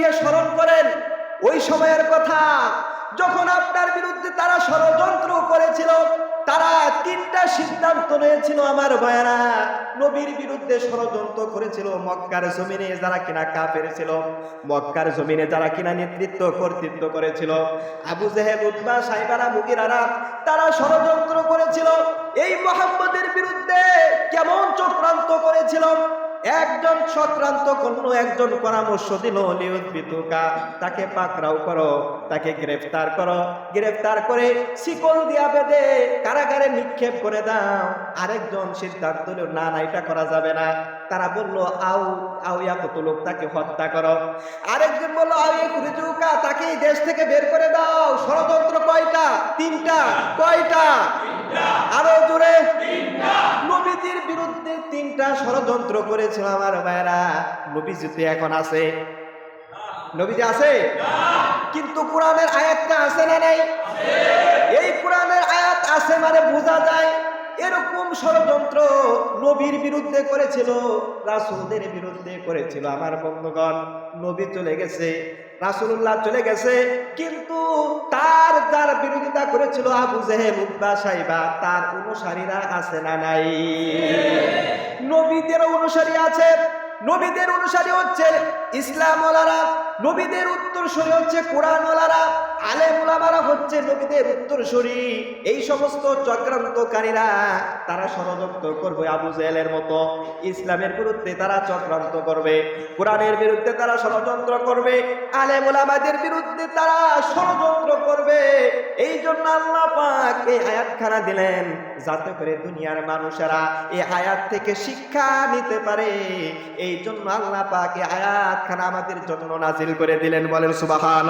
নবী স্মরণ করেন। ওই সময়ের কথা, যখন আপনার বিরুদ্ধে তারা ষড়যন্ত্র করেছিল, তারা তিনটা সিদ্ধান্ত নিয়েছিল আমার ভাইয়েরা। নবীর বিরুদ্ধে ষড়যন্ত্র করেছিল মক্কার জমিনে যারা কিনা কাফের ছিল, মক্কার জমিনে যারা কিনা নেতৃত্ব, কর্তৃত্ব করেছিল। আবু জেহেব উদ্বা সাইবারা, মুগিরারা, তারা ষড়যন্ত্র করেছিল। এই মোহাম্মদের বিরুদ্ধে কেমন চক্রান্ত করেছিল? একজন চক্রান্ত করল একজন পরামর্শ দিল লিউদ্বিতুকা তাকে পাকড়াও করো, তাকে গ্রেফতার করো। গ্রেফতার করে শিকল দিয়া বেঁধে কারাগারে নিক্ষেপ করে দাও। আরেকজন সিদ্ধান্ত দিল না না, এটা করা যাবে না। তারা বলল, আউ, আউয়া কত লোক তাকে হত্যা করো? আরেকজন বলল, আউয়া কুরিজুকা তাকে দেশ থেকে বের করে দাও। ষড়যন্ত্র কয়টা? তিনটা? কয়টা? তিনটা ষড়যন্ত্র করেছিল আমার ভাইরা নবীজি তো এখন আছে। নবীজি আছে? কিন্তু কোরআনের আয়াতটা আছে না নাই? এই কোরআনের আয়াত আছে মানে বোঝা যায় এরকম ষড়যন্ত্র নবীর বিরুদ্ধে করেছিল রাসুলদের বিরুদ্ধে করেছিল। আমার বন্ধুগণ নবী চলে গেছে রাসুল্লাহ চলে গেছে কিন্তু তার যার বিরোধিতা করেছিল আবু জেহেল উদ্বা সাইবা তার অনুসারীরা আছে না নাই? নবীদের অনুসারী আছে নবীদের অনুসারী হচ্ছে ইসলামওয়ালারা, নবীদের উত্তরসূরি হচ্ছে কোরআনওয়ালারা আলেমুলামারা হচ্ছে নবীদের উত্তরসূরি। এই সমস্ত চক্রান্তকারীরা, তারা ষড়যন্ত্র করবে আবু জেহেলের মতো। ইসলামের বিরুদ্ধে তারা চক্রান্ত করবে, কোরআনের বিরুদ্ধে তারা ষড়যন্ত্র করবে আলেমুলামাদের বিরুদ্ধে তারা ষড়যন্ত্র করবে। এই জন্য আল্লাহ পাক এই আয়াতখানা দিলেন, যাতে করে দুনিয়ার মানুষেরা এই আয়াত থেকে শিক্ষা নিতে পারে। এই জন্য আল্লাহ পাক এই আয়াতখানা আমাদের জন্য নাজিল করে দিলেন, বলেন সুবাহান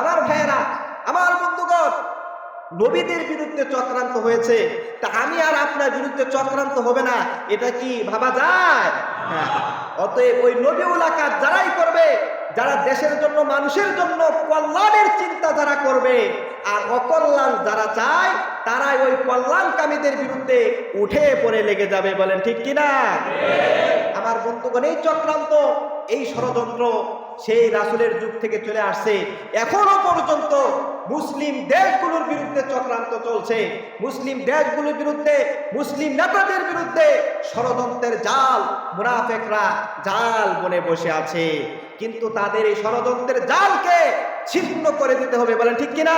আমার ভাইয়েরা, আমার বন্ধুগণ, নবীদের বিরুদ্ধে চক্রান্ত হয়েছে। তা আমি আর আপনার বিরুদ্ধে চক্রান্ত হবে না, এটা কি ভাবা যায়? হ্যাঁ অতএব ওই নবী কাজ যারাই করবে যারা দেশের জন্য মানুষের জন্য কল্যাণের চিন্তা যারা করবে আর অকল্যাণ যারা চায় তারাই ওই কল্যাণকামীদের বিরুদ্ধে উঠে পড়ে লেগে যাবে বলেন ঠিক কিনা? আমার বন্ধুগণ এই চক্রান্ত এই ষড়যন্ত্র সেই রাসুলের যুগ থেকে চলে আসছে। এখনও পর্যন্ত মুসলিম দেশগুলোর বিরুদ্ধে চক্রান্ত চলছে। মুসলিম দেশগুলোর বিরুদ্ধে, মুসলিম নেতাদের বিরুদ্ধে ষড়যন্ত্রের জাল, মুনাফেকরা জাল বনে বসে আছে। কিন্তু তাদের এই ষড়যন্ত্রের জালকে ছিন্ন করে দিতে হবে বলেন ঠিক কিনা?